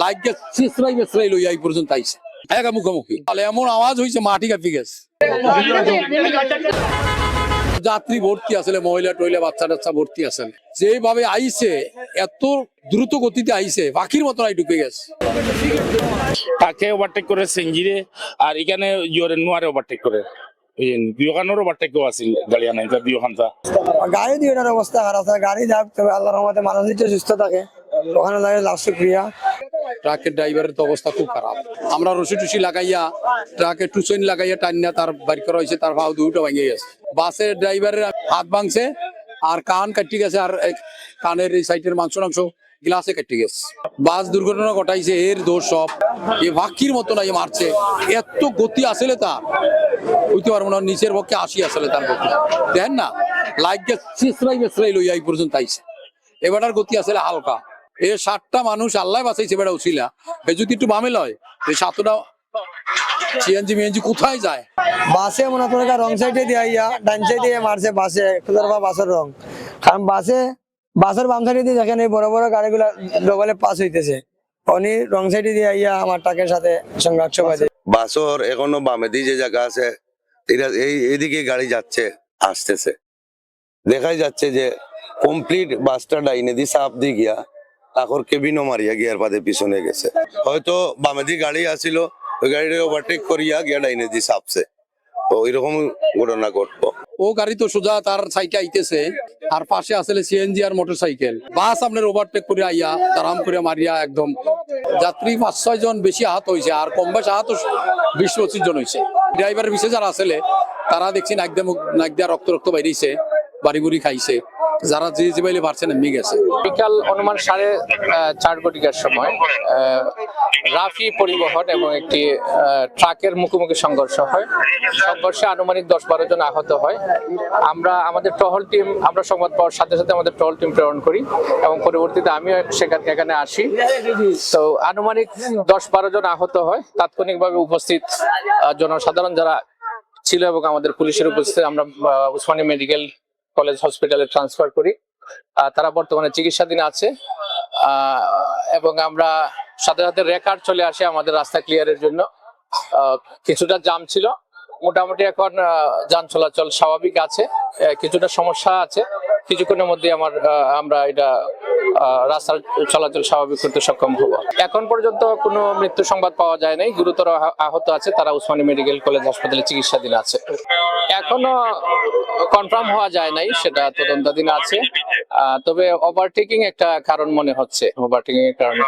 লাইকে ছিসরাই বেসরাই লইয়া এই পর্যন্ত আইছে। একা মুখোমুখি। তাহলে এমন আওয়াজ হয়েছে মাটি কাঁপি গেছে। যাত্রী ভর্তি আসলে মহিলা টইলা বাচ্চা টাচ্চা ভর্তি আসলে। যেভাবে আইছে এত দ্রুত গতিতে আইছে পাখির মতন আই ঢুকে গেছে। তাকে ওভারটেক করে সেঞ্জিরে আর এখানে ইয়রে নোয়ারে ওভারটেক করে। বিয়োখানোর ওভারটেকও আছিল গাড়ি দিয়ে অবস্থা খারাপ গাড়ি যাক তবে আল্লাহ রহমতে মানুষ সুস্থ থাকে। ওখানে লাগে লাভ শুক্রিয়া ট্রাকের ড্রাইভারের তো অবস্থা খুব খারাপ। আমরা রশি টুসি লাগাইয়া ট্রাকে টুসইন লাগাইয়া টান্না তার বাইর করা হয়েছে, তার ভাও দুটো ভাঙে গেছে। বাসের ড্রাইভারের হাত ভাঙছে, আর কান কাটি গেছে, আর কানের এই সাইডের মাংস টাংস গ্লাসে কেটে গেছে। বাস দুর্ঘটনা ঘটাইছে, এর দোষ সব। এ ভাকির মতো না মারছে। এত গতি আসলে তার। বুঝতে পারব না, নিচের পক্ষে আসি আসলে তার গতি। দেন না লাইক ছিসরাই বেসরাই লইয়া এই পর্যন্ত আইছে। এবারটার গতি আসলে হালকা। এ সাতটা মানুষ আল্লাহ বাঁচাইছে বেড়া উছিলা এ যদি একটু বামে লয় এই সাতটা সিএনজি মিএনজি কোথায় যায়? বাসে মনে করে রং সাইডে দিয়ে আইয়া ডান সাইডে মারছে বাসে। খুদারবা বাসের রং। কারণ বাসে বাসের বাম সাইডে দিয়ে দেখেন এই বড় বড় গাড়িগুলা ডবলে পাস হইতেছে। উনি রং সাইডে দিয়ে আইয়া আমার ট্রাকের সাথে সংঘর্ষ বাজে বাসর এখনও বামেদি যে জায়গা আছে এটা এই এদিকে গাড়ি যাচ্ছে আসতেছে। দেখাই যাচ্ছে যে কমপ্লিট বাসটা ডাইনে দি সাপ দিয়ে গিয়া তারপর কেবিনও মারিয়া গিয়ার পাদে পিছনে গেছে। হয়তো বামেদি গাড়ি আসিল, ওই গাড়িটা ওভারটেক করিয়া গিয়া ডাইনে দি সাপছে তো ওইরকম ঘটনা ঘটবো। ও গাড়ি তো সোজা তার সাইকে আইতেছে, আর পাশে আসলে সিএনজি আর মোটর সাইকেল বাস আপনার ওভারটেক করে আইয়া দারাম করে মারিয়া একদম। যাত্রী পাঁচ ছয় জন বেশি আহত হয়েছে আর কম বেশ আহত বিশ পঁচিশ জন হয়েছে ড্রাইভারের বিশেষ যারা আসলে, তারা দেখছি দিয়ে নাক দিয়া রক্ত রক্ত বাইরেছে বাড়ি বুড়ি খাইছে। যারা যে যে বাইলে পারছে নেমে গেছে বিকাল অনুমান সাড়ে চার ঘটিকার সময় রাফি পরিবহন এবং একটি ট্রাকের মুখোমুখি সংঘর্ষ হয়। সংঘর্ষে আনুমানিক দশ বারো জন আহত হয়। আমরা, আমাদের টহল টিম, আমরা সংবাদ পাওয়ার সাথে সাথে আমাদের টহল টিম প্রেরণ করি এবং পরবর্তীতে আমিও সেখানে এখানে আসি। তো আনুমানিক দশ বারো জন আহত হয়। তাৎক্ষণিকভাবে উপস্থিত জনসাধারণ যারা ছিল এবং আমাদের পুলিশের উপস্থিতি, আমরা উসমানী মেডিকেল কলেজ হসপিটালে ট্রান্সফার করি। তারা বর্তমানে চিকিৎসাধীন আছে। এবং আমরা সাথে সাথে রেকার চলে আসে আমাদের রাস্তা ক্লিয়ারের জন্য। কিছুটা জাম ছিল। মোটামুটি এখন যান চলাচল স্বাভাবিক আছে। কিছুটা সমস্যা আছে। কিছুক্ষণের মধ্যে আমার আমরা এটা আহ, রাস্তার চলাচল স্বাভাবিক করতে সক্ষম হব। এখন পর্যন্ত কোনো মৃত্যু সংবাদ পাওয়া যায় নাই গুরুতর আহত আছে তারা উসমানী মেডিকেল কলেজ হাসপাতালে চিকিৎসাধীন আছে। এখনও কনফার্ম হওয়া যায় নাই সেটা তদন্তাধীন আছে। তবে ওভারটেকিং একটা কারণ মনে হচ্ছে। ওভারটেকিং এর কারণে।